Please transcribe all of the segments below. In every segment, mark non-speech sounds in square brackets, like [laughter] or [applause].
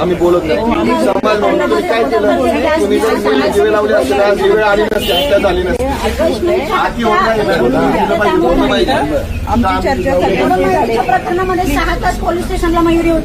आम्ही बोलत नाही. समाज म्हणून तुम्ही काय केलं तुम्ही जर दिवे लावले असते ना आज ही वेळ आली नसते हत्या झाली नसते.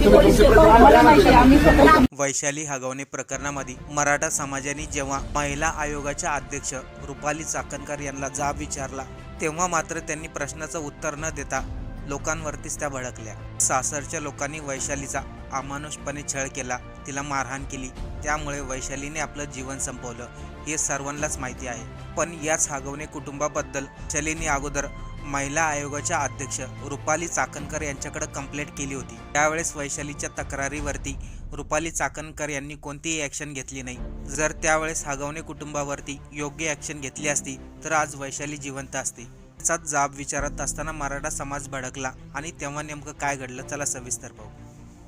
पाहिजे, स्वतः [laughs] वैशाली हगवणे प्रकरणामध्ये मराठा समाजाने जेव्हा महिला आयोगाच्या अध्यक्ष रुपाली चाकणकर यांना जाब विचारला तेव्हा मात्र त्यांनी प्रश्नाचं उत्तर न देता लोकांवरतीच त्या भडकल्या. सासरच्या लोकांनी वैशालीचा अमानुषपणे छळ केला तिला मारहाण केली. त्यामुळे वैशालीने आपलं जीवन संपवलं. हे सर्वांनाच माहिती आहे. पण याच हागवणे कुटुंबाबद्दल वैशालीने अगोदर महिला आयोगाच्या अध्यक्ष रुपाली चाकणकर यांच्याकडे कंप्लेंट केली होती. त्यावेळेस वैशालीच्या तक्रारीवरती रुपाली चाकणकर यांनी कोणतीही ॲक्शन घेतली नाही. जर त्यावेळेस हागवणे कुटुंबावरती योग्य ॲक्शन घेतली असती तर आज वैशाली जिवंत असते. त्याचाच जाब विचारत असताना मराठा समाज भडकला आणि तेव्हा नेमकं काय घडलं चला सविस्तर पाहू.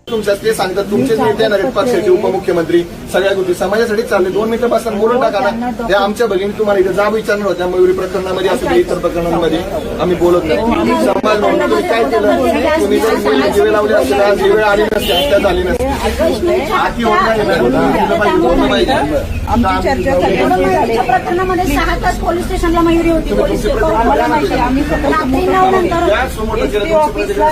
तुमच्या ते सांगतात तुमचेच नेते येणार आहेत पक्षाचे उपमुख्यमंत्री सगळ्या गोष्टी. समाजासाठी चालले दोन मिनिटं पासून बोलून टाका ना. त्या आमच्या भगिनी तुम्हाला इथे जाब विचारणार होत्या मयुरी प्रकरणामध्ये असू दे इतर प्रकरणांमध्ये. आम्ही बोलत नाही. समाज म्हणून तुम्ही काय केलं? तुम्ही जर दिवे लावले असते आज ही वेळ आली नसते हत्या झाली नसते. आती होत नाही बोललं प्रकरणामध्ये सहा तास पोलीस स्टेशनला मयुरी होती. पोलीस रात्री नऊ नंतर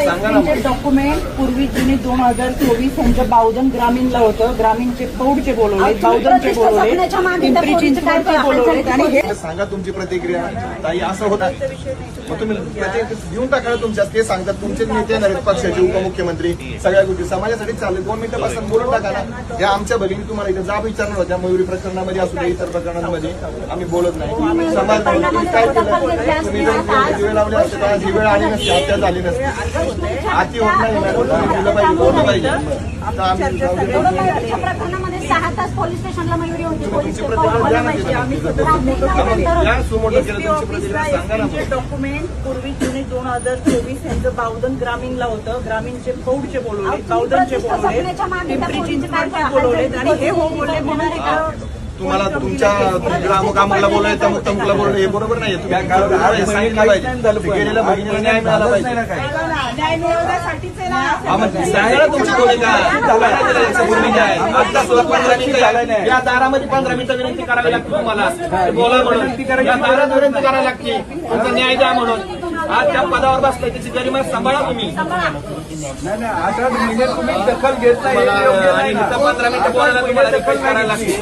सांगा ना. डॉक्युमेंट पूर्वी जुने दोन हजार चोवीस यांच्या बावधन ग्रामीणला होतं. ग्रामीणचे पौडचे बोलवले बावधनचे बोलवले पिंपरी चिंचवडचे बोलवले. आणि हे सांगा तुमची प्रतिक्रिया. ताई असं होत मग तुम्ही देऊन टाका ना तुमच्या ते सांगतात तुमचेच नेते आहेत पक्षाचे उपमुख्यमंत्री सगळ्या गोष्टी. समाजासाठी चालले दोन मिनिटं पासून बोलून टाका ना. या आमच्या भगिनी तुम्हाला इथे जाब विचारणार होत्या मयुरी प्रकरणामध्ये असू दे इतर प्रकरणांमध्ये. आम्ही बोलत नाही. समाज काय केलं? तुम्ही जर दिवे लावले असते तर ही वेळ आली नसते हत्या झाली नसते. आती होत नाही मॅडम. दिलं पाहिजे बोललं पाहिजे. तर आम्ही सहा तास पोलीस स्टेशनला मयुरी होती. पोलीस डॉक्युमेंट पूर्वी जुने दोन हजार चोवीस यांचं बावधन ग्रामीणला होतं. ग्रामीणचे पौडचे बोलवले बावधनचे बोलवले बोलवले आणि हे हो बोलले म्हणून तुम्हाला तुमच्या अमुक अमुकला बोलायचं तमुक तमुकला बोलणं हे बरोबर नाही तुम्ही हे सांगितलं पाहिजे. गेलेल्या बहिणीला न्याय मिळाला पाहिजे. न्याय मिळवण्यासाठीच आहे. ना हा, मग सांगा ना तुमची भूमिका सांगा ना त्याला याच्यापूर्वी न्याय. आता सुद्धा पंधरा मिनिटं या दारामध्ये पंधरा मिनिटं विनंती करावी लागते तुम्हाला. बोला म्हणून. या दारात विनंती करावी लागते. तुमचा न्याय द्या म्हणून. आज त्या पदावर बसलाय त्याची गरिमा सांभाळा तुम्ही. मला आणि इथं पंधरा मिनिटं बोलायला तुम्हाला रिक्वेस्ट करायला लागते.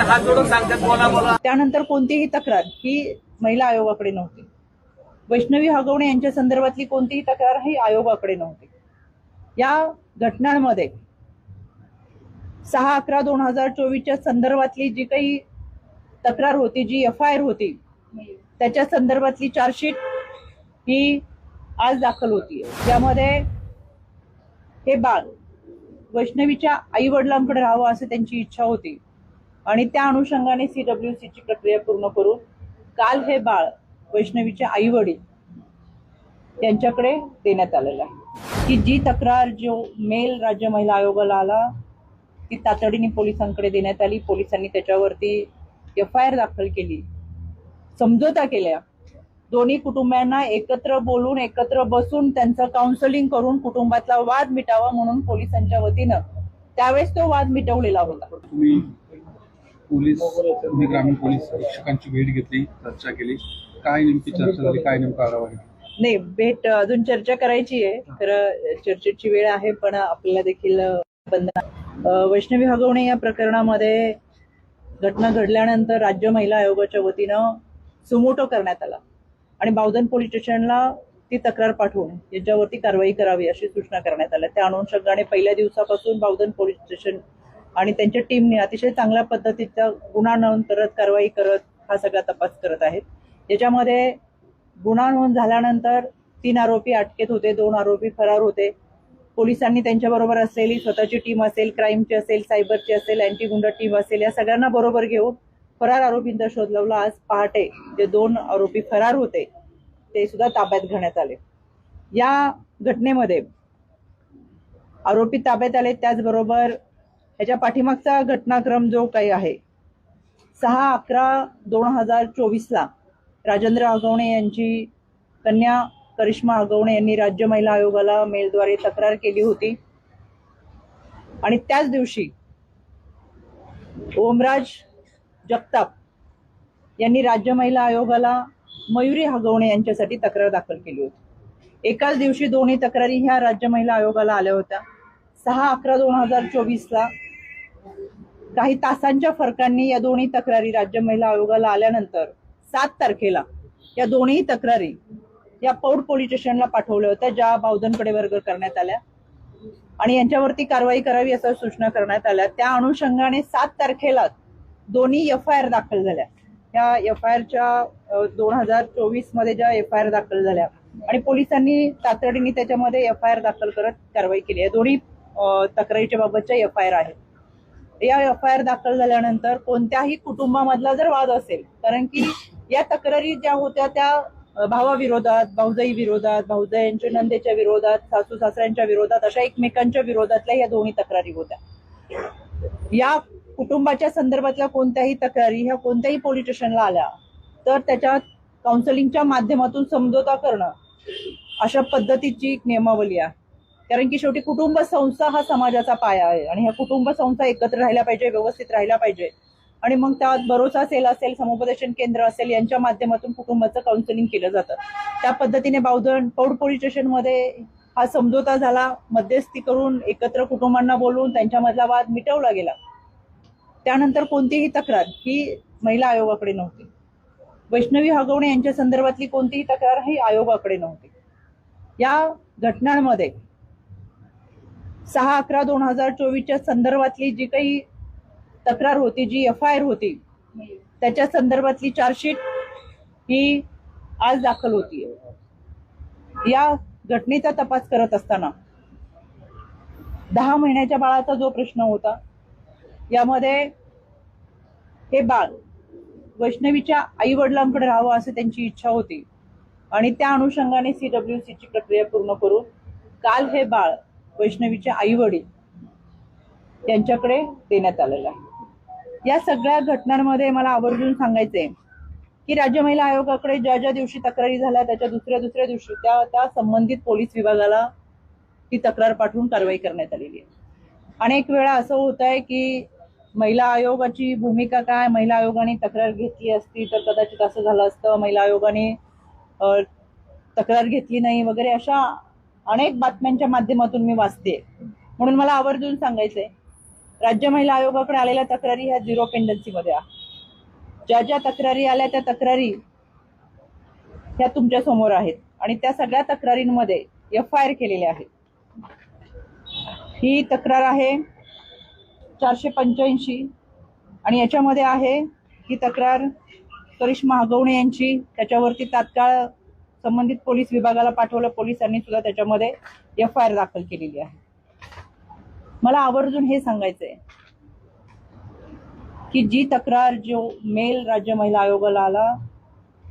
हात जोडून सांगतात बोला बोला. त्यानंतर कोणतीही तक्रार ही महिला आयोगाकडे नव्हती. वैष्णवी हगवणे यांच्या संदर्भातली कोणतीही तक्रार ही आयोगाकडे नव्हती. या घटनांमध्ये सहा अकरा दोन हजार चोवीसच्या संदर्भातली जी काही तक्रार होती जी एफ आय आर होती त्याच्या संदर्भातली चार्जशीट ही आज दाखल होती. त्यामध्ये हे बाळ वैष्णवीच्या आई वडिलांकडे राहावं असं त्यांची इच्छा होती. आणि त्या अनुषंगाने सी डब्ल्यू सीची प्रक्रिया पूर्ण करून काल हे बाळ वैष्णवीचे आई वडील त्यांच्याकडे देण्यात आलेलं आहे. की जी तक्रार जो मेल राज्य महिला आयोगाला आला ती तातडीने पोलिसांकडे देण्यात आली. पोलिसांनी त्याच्यावरती एफ आय आर दाखल केली. समझोता केल्या. दोन्ही कुटुंबियांना एकत्र बोलून एकत्र बसून त्यांचं काउन्सलिंग करून कुटुंबातला वाद मिटावा म्हणून पोलिसांच्या वतीनं त्यावेळेस तो वाद मिटवलेला होता. तुम्ही पोलीस ग्रामीण पोलीस अधीक्षकांची भेट घेतली चर्चा केली. काय नेमकी चर्चा झाली? काय नेमका आढावा नाही भेट अजून चर्चा करायची आहे. तर चर्चेची वेळ आहे पण आपल्याला देखील बंधन वैष्णवी हगवणे या प्रकरणामध्ये घटना घडल्यानंतर राज्य महिला आयोगाच्या वतीनं सुमोटो करण्यात आला. आणि बावधन पोलीस स्टेशनला ती तक्रार पाठवून याच्यावरती कारवाई करावी अशी सूचना करण्यात आल्या. त्या अनुषंगाने पहिल्या दिवसापासून बावधन पोलीस स्टेशन आणि त्यांच्या टीमने अतिशय चांगल्या पद्धतीचा गुन्हा नोंद करत कारवाई करत हा सगळा तपास करत आहेत. याच्यामध्ये गुन्हा नोंद झाल्यानंतर तीन आरोपी अटकेत होते दोन आरोपी फरार होते. पोलिसांनी त्यांच्याबरोबर असलेली स्वतःची टीम असेल क्राईमची असेल सायबरची असेल अँटीगुंडा टीम असेल या सगळ्यांना बरोबर घेऊन फरार आरोपींचा शोध लावला आज पहाटे जे दोन आरोपी फरार होते ते सुद्धा ताब्यात घेण्यात आले. या घटनेमध्ये आरोपी ताब्यात आले. त्याचबरोबर ह्याच्या पाठीमागचा घटनाक्रम जो काही आहे सहा अकरा दोन हजार चोवीसला राजेंद्र आगवणे यांची कन्या करिश्मा आगवणे यांनी राज्य महिला आयोगाला मेलद्वारे तक्रार केली होती. आणि त्याच दिवशी ओमराज जगताप यांनी राज्य महिला आयोगाला मयुरी हगवणे यांच्यासाठी तक्रार दाखल केली होती. एकाच दिवशी दोन्ही तक्रारी ह्या राज्य महिला आयोगाला आल्या होत्या. सहा अकरा दोन हजार चोवीसला काही तासांच्या फरकांनी या दोन्ही तक्रारी राज्य महिला आयोगाला आल्यानंतर सात तारखेला या दोन्ही तक्रारी या पौड पोलीस स्टेशनला पाठवल्या होत्या ज्या बावधनकडे वर्ग करण्यात आल्या. आणि यांच्यावरती कारवाई करावी असं सूचना करण्यात आल्या. त्या अनुषंगाने सात तारखेला दोन्ही एफ आय आर दाखल झाल्या. या एफ आय आरच्या दोन हजार चोवीसमध्ये ज्या एफ आय आर दाखल झाल्या आणि पोलिसांनी तातडीने त्याच्यामध्ये एफ आय आर दाखल करत कारवाई केली. आहे दोन्ही तक्रारीच्या बाबतच्या एफ आय आर आहेत. या एफ आय आर दाखल झाल्यानंतर कोणत्याही कुटुंबामधला जर वाद असेल कारण की या तक्रारी ज्या होत्या त्या भावाविरोधात भाऊजाई विरोधात भाऊजाईंच्या नंदेच्या विरोधात सासू सासऱ्यांच्या विरोधात अशा एकमेकांच्या विरोधातल्या या दोन्ही तक्रारी होत्या. या कुटुंबाच्या संदर्भातल्या कोणत्याही तक्रारी ह्या कोणत्याही पोलीस स्टेशनला आल्या तर त्याच्यात काउन्सिलिंगच्या माध्यमातून समझोता करणं अशा पद्धतीची एक नियमावली आहे. कारण की शेवटी कुटुंब संस्था हा समाजाचा पाया आहे आणि ह्या कुटुंब संस्था एकत्र राहिल्या पाहिजे व्यवस्थित राहिल्या पाहिजे आणि मग त्यात भरोसा सेल असेल समुपदेशन केंद्र असेल यांच्या माध्यमातून कुटुंबाचं काउन्सिलिंग केलं जातं. त्या पद्धतीने बावधन पौड पोलीस स्टेशनमध्ये हा समझोता झाला. मध्यस्थी करून एकत्र कुटुंबांना बोलवून त्यांच्यामधला वाद मिटवला गेला. त्यानंतर कोणतीही तक्रार ही महिला आयोगाकडे नव्हती. वैष्णवी हगवणे यांच्या संदर्भातली कोणतीही तक्रार ही आयोगाकडे नव्हती. या घटनांमध्ये सहा अकरा दोन हजार चोवीसच्या संदर्भातली जी काही तक्रार होती जी एफ आय आर होती. त्याच्या संदर्भातली चार्जशीट ही आज दाखल होती. या घटनेचा तपास करत असताना दहा महिन्याच्या बाळाचा जो प्रश्न होता यामध्ये हे बाळ वैष्णवीच्या आई वडिलांकडे राहावं असं त्यांची इच्छा होती आणि त्या अनुषंगाने सी डब्ल्यू ची प्रक्रिया पूर्ण करून काल हे बाळ वैष्णवीचे आई वडील यांच्याकडे देण्यात आलेलं आहे. या सगळ्या घटनांमध्ये मला आवर्जून सांगायचंय की राज्य महिला आयोगाकडे ज्या ज्या दिवशी तक्रारी झाल्या त्याच्या दुसऱ्या दुसऱ्या दिवशी त्या त्या संबंधित पोलीस विभागाला ती तक्रार पाठवून कारवाई करण्यात आलेली आहे. अनेक वेळा असं होत आहे की महिला आयोगाची भूमिका काय? महिला आयोगाने तक्रार घेतली असती तर कदाचित असं झालं असतं. महिला आयोगाने तक्रार घेतली नाही वगैरे अशा अनेक बातम्यांच्या माध्यमातून मी वाचते म्हणून मला आवर्जून सांगायचंय राज्य महिला आयोगाकडे आलेल्या तक्रारी ह्या झिरो पेंडन्सीमध्ये आहे. ज्या ज्या तक्रारी आल्या त्या तक्रारी ह्या तुमच्यासमोर आहेत. आणि त्या सगळ्या तक्रारींमध्ये एफ आय आर केलेले आहेत ही तक्रार आहे चारशे पंच्याऐंशी. आणि याच्यामध्ये आहे ही तक्रार करिश्मा हगवणे यांची. त्याच्यावरती तात्काळ संबंधित पोलीस विभागाला पाठवलं. पोलिसांनी सुद्धा त्याच्यामध्ये एफ आय आर दाखल केलेली आहे. मला आवर्जून हे सांगायचंय की जी तक्रार जो मेल राज्य महिला आयोगाला आला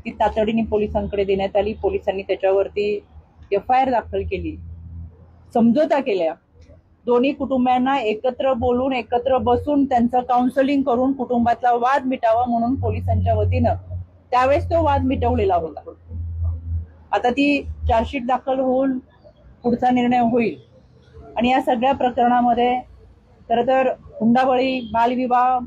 ती तातडीने पोलिसांकडे देण्यात आली. पोलिसांनी त्याच्यावरती एफ आय आर दाखल केली. समझोता केल्या. दोन्ही कुटुंबांना एकत्र बोलून एकत्र बसून त्यांचं काउन्सलिंग करून कुटुंबातला वाद मिटावा म्हणून पोलिसांच्या वतीनं त्यावेळेस तो वाद मिटवलेला होता. आता ती चार्जशीट दाखल होऊन पुढचा निर्णय होईल. आणि या सगळ्या प्रकरणामध्ये खरं तर हुंडाबळी बालविवाह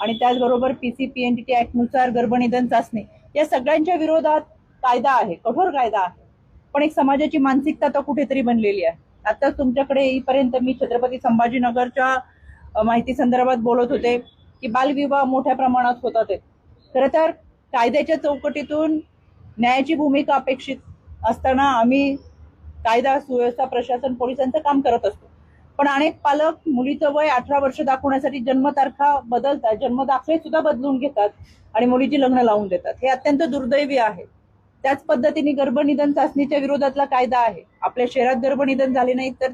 आणि त्याचबरोबर P C P N T T ऍक्टनुसार गर्भनिधन चाचणी या सगळ्यांच्या विरोधात कायदा आहे कठोर कायदा आहे पण एक समाजाची मानसिकता आता कुठेतरी बनलेली आहे आता तुमच्याकडे येईपर्यंत मी छत्रपती संभाजीनगरच्या माहिती संदर्भात बोलत होते की बालविवाह मोठ्या प्रमाणात होतात आहेत. खरं तर कायद्याच्या चौकटीतून न्यायाची भूमिका अपेक्षित असताना आम्ही कायदा सुव्यवस्था प्रशासन पोलिसांचं काम करत असतो. पण अनेक पालक मुलीचं वय अठरा वर्ष दाखवण्यासाठी जन्मतारखा बदलतात जन्मदाखले सुद्धा बदलून घेतात आणि मुलीची लग्न लावून देतात. हे अत्यंत दुर्दैवी आहे. त्याच पद्धतीने गर्भनिधन चाचणीच्या विरोधातला कायदा आहे. आपल्या शहरात गर्भनिधन झाले नाही तर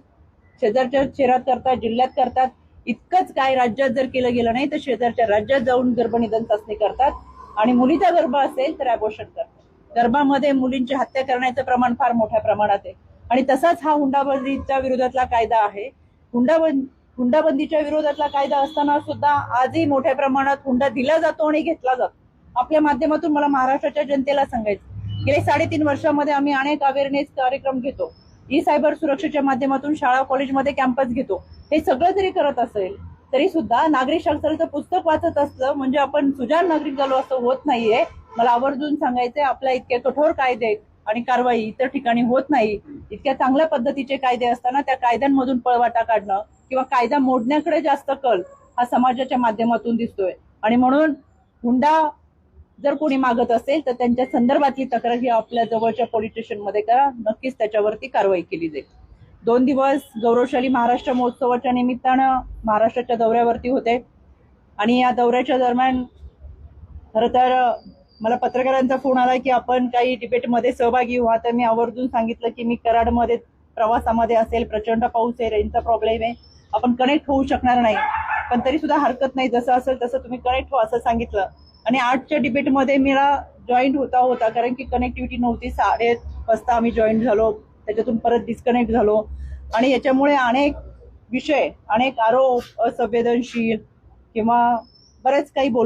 शेजारच्या शहरात करतात जिल्ह्यात करतात. इतकंच काय राज्यात जर केलं गेलं नाही तर शेजारच्या राज्यात जाऊन गर्भनिधन चाचणी करतात आणि मुलीचा गर्भ असेल तर अबोशन करतात. गर्भामध्ये मुलींची हत्या करण्याचं प्रमाण फार मोठ्या प्रमाणात आहे. आणि तसाच हा हुंडाबंदीच्या विरोधातला कायदा आहे. हुंडाबंद हुंडाबंदीच्या विरोधातला कायदा असताना सुद्धा आजही मोठ्या प्रमाणात हुंडा दिला जातो आणि घेतला जातो. आपल्या माध्यमातून मला महाराष्ट्राच्या जनतेला सांगायचं गेले साडेतीन वर्षामध्ये आम्ही अनेक अवेअरनेस कार्यक्रम घेतो. ई सायबर सुरक्षेच्या माध्यमातून शाळा कॉलेजमध्ये कॅम्पस घेतो. हे सगळं जरी करत असेल तरी सुद्धा नागरिक शास्त्राचं पुस्तक वाचत असलं म्हणजे आपण सुजाण नागरिक झालो असं होत नाहीये. मला आवर्जून सांगायचंय आपल्या इतके कठोर कायदे आहेत. आणि कारवाई इतर ठिकाणी होत नाही इतक्या चांगल्या पद्धतीचे कायदे असताना त्या कायद्यांमधून पळवाटा काढणं किंवा कायदा मोडण्याकडे जास्त कल हा समाजाच्या माध्यमातून दिसतोय. आणि म्हणून हुंडा जर कोणी मागत असेल तर त्यांच्या संदर्भातली तक्रार ही आपल्या जवळच्या पोलीस स्टेशनमध्ये करा. नक्कीच त्याच्यावरती कारवाई केली जाईल. दोन दिवस गौरवशाली महाराष्ट्र महोत्सवाच्या निमित्तानं महाराष्ट्राच्या दौऱ्यावरती होते. आणि या दौऱ्याच्या दरम्यान खरं तर मला पत्रकारांचा फोन आला की आपण काही डिबेटमध्ये सहभागी व्हा. तर मी आवर्जून सांगितलं की मी कराडमध्ये प्रवासामध्ये असेल प्रचंड पाऊस आहे रेंजचा प्रॉब्लेम आहे. आपण कनेक्ट होऊ शकणार नाही. पण तरी सुद्धा हरकत नाही. जसं असेल तसं तुम्ही कनेक्ट व्हा असं सांगितलं. आणि आठच्या डिबेटमध्ये मला जॉईंट होता होता कारण की कनेक्टिव्हिटी नव्हती. साडे वाजता आम्ही जॉईंट झालो. त्याच्यातून परत डिस्कनेक्ट झालो. आणि याच्यामुळे अनेक विषय अनेक आरोप असंवेदनशील किंवा बरेच काही बोल